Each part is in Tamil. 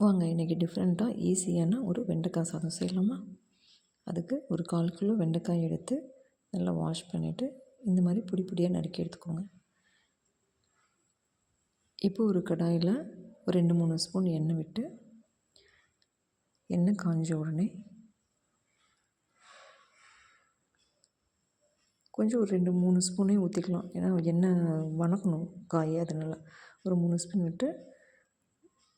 வாங்க இன்றைக்கி டிஃப்ரெண்ட்டாக ஈஸியான ஒரு வெண்டைக்காய் சாதம் செய்யலாமா? அதுக்கு ஒரு கால் கிலோ வெண்டைக்காய் எடுத்து நல்லா வாஷ் பண்ணிவிட்டு இந்த மாதிரி பொடி பொடியாக நறுக்கி எடுத்துக்கோங்க. இப்போ ஒரு கடாயில் ஒரு ரெண்டு மூணு ஸ்பூன் எண்ணெய் விட்டு எண்ணெய் காஞ்ச உடனே கொஞ்சம் ஒரு ரெண்டு மூணு ஸ்பூனே ஊற்றிக்கலாம் ஏன்னா எண்ணெய் வணக்கணும் காய் அதனால். ஒரு மூணு ஸ்பூன் விட்டு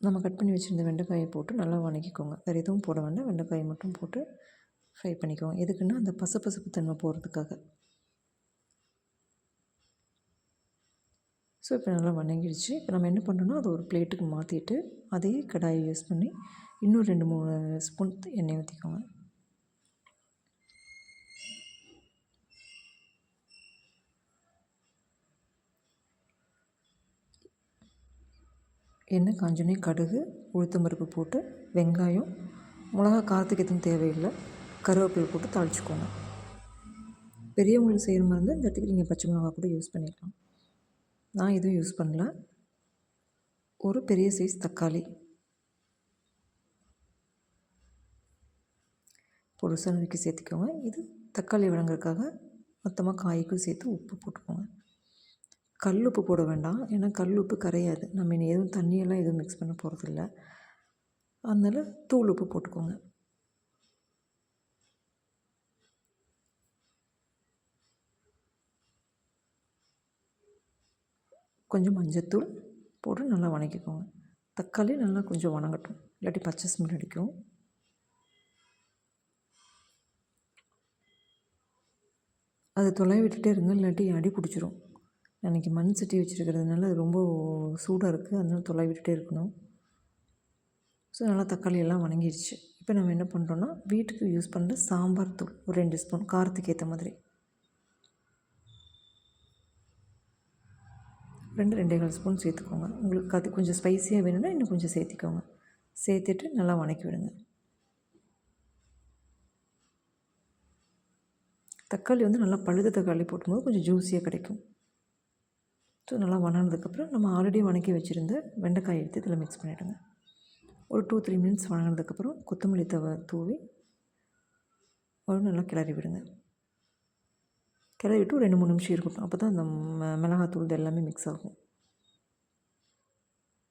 நம்ம கட் பண்ணி வச்சுருந்த வெண்டைக்காயை போட்டு நல்லா வணக்கிக்கோங்க. வேறு எதுவும் போட வேண்டாம். வெண்டைக்காயை மட்டும் போட்டு ஃப்ரை பண்ணிக்கோங்க. எதுக்குன்னா அந்த பசப்பசப்பு தன்மை போகிறதுக்காக ஸோ இப்போ நல்லா வணங்கிடுச்சு. இப்போ நம்ம என்ன பண்ணணும்னா அதை ஒரு பிளேட்டுக்கு மாற்றிட்டு அதே கடாயை யூஸ் பண்ணி இன்னும் ரெண்டு மூணு ஸ்பூன் எண்ணெய் ஊற்றிக்கோங்க எண்ணெய் காஞ்சோடனே கடுகு உளுத்தம் பருப்பு போட்டு வெங்காயம் மிளகா காரத்துக்கு எதுவும் தேவையில்லை. கருவேப்பிலை போட்டு தாளிச்சுக்கோங்க. பெரியவங்களுக்கு செய்கிற மாதிரி இருந்தால் இந்த இடத்துக்கு நீங்கள் பச்சை மிளகா கூட யூஸ் பண்ணிக்கலாம். நான் எதுவும் யூஸ் பண்ணல. ஒரு பெரிய சைஸ் தக்காளி. பொருசாக நறுக்கி சேர்த்துக்கோங்க. இது தக்காளி வழங்குறதுக்காக மொத்தமாக காய்க்கும் சேர்த்து உப்பு போட்டுக்கோங்க. கல் உப்பு போட வேண்டாம். ஏன்னா கல் உப்பு கரையாது. நம்ம இனி எதுவும் தண்ணியெல்லாம் எதுவும் மிக்ஸ் பண்ண போகிறதில்ல அதனால் தூள் உப்பு போட்டுக்கோங்க. கொஞ்சம் மஞ்சத்தூள் போட்டு நல்லா வணக்கிக்கோங்க. தக்காளி நல்லா கொஞ்சம் வணங்கட்டும். இல்லாட்டி பச்சை ஸ்மெல் அடிக்கும். அதை தொலை விட்டுட்டே இருங்க. இல்லாட்டி அடி பிடிச்சிரும். அன்றைக்கி மண் சட்டி வச்சுருக்கிறதுனால அது ரொம்ப சூடாக இருக்குது அதனால் தொலை விட்டுட்டே இருக்கணும். ஸோ நல்லா தக்காளியெல்லாம் வணங்கிடுச்சு. இப்போ நம்ம என்ன பண்ணுறோன்னா வீட்டுக்கு யூஸ் பண்ணுற சாம்பார் தூள். ஒரு ரெண்டு ஸ்பூன் காரத்துக்கு ஏற்ற மாதிரி. ரெண்டு ரெண்டே கால் ஸ்பூன் சேர்த்துக்கோங்க. உங்களுக்கு அது கொஞ்சம் ஸ்பைஸியாக வேணும்னா இன்னும் கொஞ்சம் சேர்த்திக்கோங்க. சேர்த்துட்டு நல்லா வணக்கி விடுங்க. தக்காளி வந்து நல்லா பழுத தக்காளி போட்டும்போது கொஞ்சம் ஜூஸியாக கிடைக்கும். ஸோ நல்லா வணங்கினதுக்கப்புறம் நம்ம ஆல்ரெடி வணக்கி வச்சுருந்த வெண்டைக்காய் எடுத்து இதில் மிக்ஸ் பண்ணிவிடுங்க ஒரு டூ த்ரீ மினிட்ஸ் வணங்கினதுக்கப்புறம் கொத்தமல்லி தவை தூவி ஒரு நல்லா கிளறி விடுங்க. கிளறி விட்டு ரெண்டு மூணு நிமிஷம் இருக்கட்டும். அப்போ தான் அந்த மிளகாத்தூள் இது எல்லாமே மிக்ஸ் ஆகும்.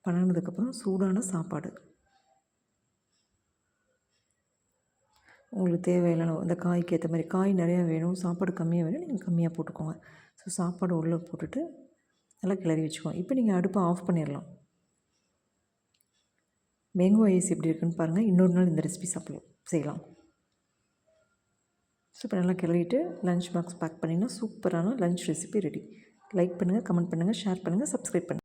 வணங்கினதுக்கப்புறம் சூடான சாப்பாடு. உங்களுக்கு தேவையில்லைனா இந்த காய்க்கு ஏற்ற மாதிரி காய் நிறையா வேணும் சாப்பாடு கம்மியாக வேணும் நீங்கள் கம்மியாக போட்டுக்கோங்க. ஸோ சாப்பாடு உள்ளே போட்டுட்டு நல்லா கிளறி வச்சுக்கோம் இப்போ நீங்கள் அடுப்பை ஆஃப் பண்ணிடலாம். மேங்கோ ஐஸ் எப்படி இருக்குன்னு பாருங்கள் இன்னொரு நாள் இந்த ரெசிபி சாப்பிடலாம். செய்யலாம். ஸோ இப்போ நல்லா கிளறிட்டு லஞ்ச் பாக்ஸ் பேக் பண்ணிங்கன்னா சூப்பரான லஞ்ச் ரெசிபி ரெடி லைக் பண்ணுங்கள் கமெண்ட் பண்ணுங்கள் ஷேர் பண்ணுங்கள் சப்ஸ்கிரைப் பண்ணுங்கள்